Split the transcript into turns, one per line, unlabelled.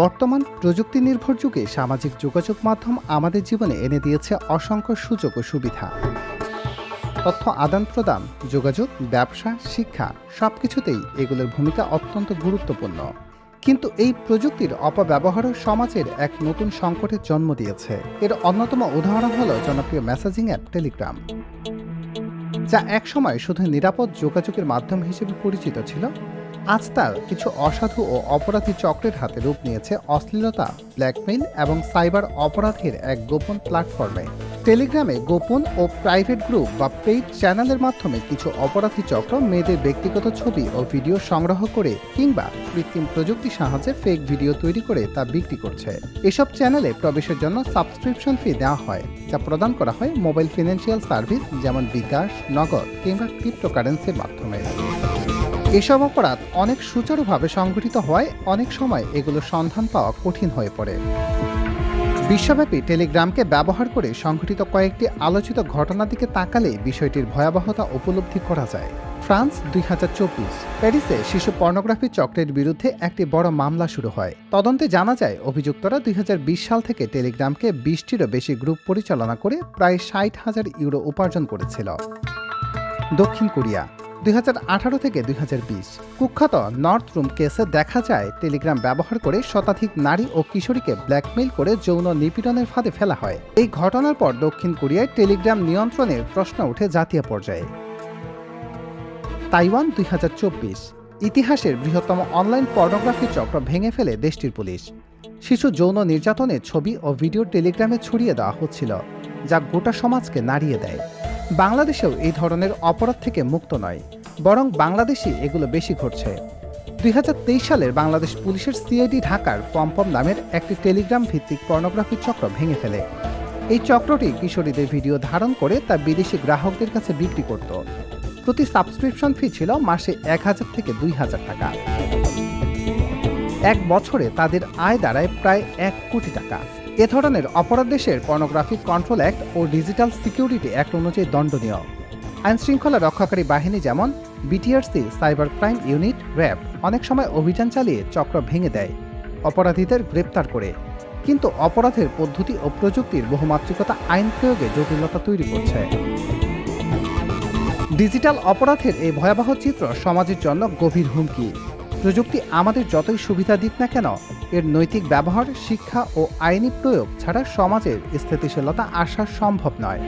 বর্তমান প্রযুক্তি নির্ভর যুগে সামাজিক যোগাযোগ মাধ্যম আমাদের জীবনে এনে দিয়েছে অসংখ্য সুযোগ ও সুবিধা। তথ্য আদান প্রদান, যোগাযোগ, ব্যবসা, শিক্ষা সব কিছুতেই এগুলোর ভূমিকা অত্যন্ত গুরুত্বপূর্ণ। কিন্তু এই প্রযুক্তির অপব্যবহারও সমাজের এক নতুন সংকটের জন্ম দিয়েছে। এর অন্যতম উদাহরণ হল জনপ্রিয় মেসেজিং অ্যাপ টেলিগ্রাম যা একসময় শুধু নিরাপদ যোগাযোগের মাধ্যম হিসেবে পরিচিত ছিল, আজ তার কিছু অসাধু ও অপরাধী চক্রের হাতে রূপ নিয়েছে অশ্লীলতা, ব্ল্যাকমেইল এবং সাইবার অপরাধের এক গোপন প্ল্যাটফর্মে। টেলিগ্রামে গোপন ও প্রাইভেট গ্রুপ বা পেইড চ্যানেলের মাধ্যমে কিছু অপরাধী চক্র মেয়েদের ব্যক্তিগত ছবি ও ভিডিও সংগ্রহ করে কিংবা কৃত্রিম প্রযুক্তির সাহায্যে ফেক ভিডিও তৈরি করে তা বিক্রি করছে। এসব চ্যানেলে প্রবেশের জন্য সাবস্ক্রিপশন ফি দেওয়া হয়, যা প্রদান করা হয় মোবাইল ফিনান্সিয়াল সার্ভিস যেমন বিকাশ, নগদ কিংবা ক্রিপ্টোকারেন্সির মাধ্যমে। এসব অপরাধ অনেক সুচারুভাবে সংঘটিত হওয়ায় অনেক সময় এগুলো সন্ধান পাওয়া কঠিন হয়ে পড়ে। বিশ্বব্যাপী টেলিগ্রামকে ব্যবহার করে সংঘটিত কয়েকটি আলোচিত ঘটনার দিকে তাকালে বিষয়টির ভয়াবহতা উপলব্ধি করা যায়। ফ্রান্স, দুই হাজার চব্বিশ। প্যারিসে শিশু পর্নোগ্রাফি চক্রের বিরুদ্ধে একটি বড় মামলা শুরু হয়। তদন্তে জানা যায়, অভিযুক্তরা দুই হাজার বিশ সাল থেকে টেলিগ্রামকে বিশটিরও বেশি গ্রুপ পরিচালনা করে প্রায় ষাট হাজার ইউরো উপার্জন করেছিল। দক্ষিণ কোরিয়া। দুই হাজার আঠারো থেকে দুই হাজার বিশ। কুখ্যাত নর্থ রুম কেসে দেখা যায়, টেলিগ্রাম ব্যবহার করে শতাধিক নারী ও কিশোরীকে ব্ল্যাকমেইল করে যৌন নিপীড়নের ফাঁদে ফেলা হয়। এই ঘটনার পর দক্ষিণ কোরিয়ায় টেলিগ্রাম নিয়ন্ত্রণের প্রশ্ন ওঠে জাতীয় পর্যায়ে। তাইওয়ান দুই হাজার চব্বিশ। ইতিহাসের বৃহত্তম অনলাইন পর্নোগ্রাফি চক্র ভেঙে ফেলে দেশটির পুলিশ। শিশু যৌন নির্যাতনের ছবি ও ভিডিও টেলিগ্রামে ছড়িয়ে দেওয়া হচ্ছিল, যা গোটা সমাজকে নাড়িয়ে দেয়। বাংলাদেশেও এই ধরনের অপরাধ থেকে মুক্ত নয়, বরং বাংলাদেশই এগুলো বেশি ঘটছে। দুই হাজার তেইশ সালের বাংলাদেশ পুলিশের সিআইডি ঢাকার পম্পম নামের একটি টেলিগ্রাম ভিত্তিক পর্নোগ্রাফি চক্র ভেঙে ফেলে। এই চক্রটি কিশোরীদের ভিডিও ধারণ করে তা বিদেশি গ্রাহকদের কাছে বিক্রি করত। প্রতি সাবস্ক্রিপশন ফি ছিল মাসে এক হাজার থেকে দুই হাজার টাকা। এক বছরে তাদের আয় দাঁড়ায় প্রায় এক কোটি টাকা। এ ধরনের অপরাধ দেশের পর্নোগ্রাফিক কন্ট্রোল অ্যাক্ট ও ডিজিটাল সিকিউরিটি অ্যাক্ট অনুযায়ী দণ্ডনীয়। আইন শৃঙ্খলা রক্ষাকারী বাহিনী যেমন BTRC cyber crime unit RAB অনেক সময় অভিযান চালিয়ে চক্র ভেঙে দেয়, অপরাধীদের গ্রেপ্তার করে। কিন্তু অপরাধের পদ্ধতি ও প্রযুক্তির বহুমাত্রিকতা আইন প্রয়োগে জটিলতা তৈরি করছে। ডিজিটাল অপরাধের এই ভয়াবহ চিত্র সমাজের জন্য গভীর হুমকি। প্রযুক্তি আমাদের যতই সুবিধা দিক না কেন, এর নৈতিক ব্যবহার, শিক্ষা ও আইনি প্রয়োগ ছাড়া সমাজের স্থিতিশীলতা আসা সম্ভব নয়।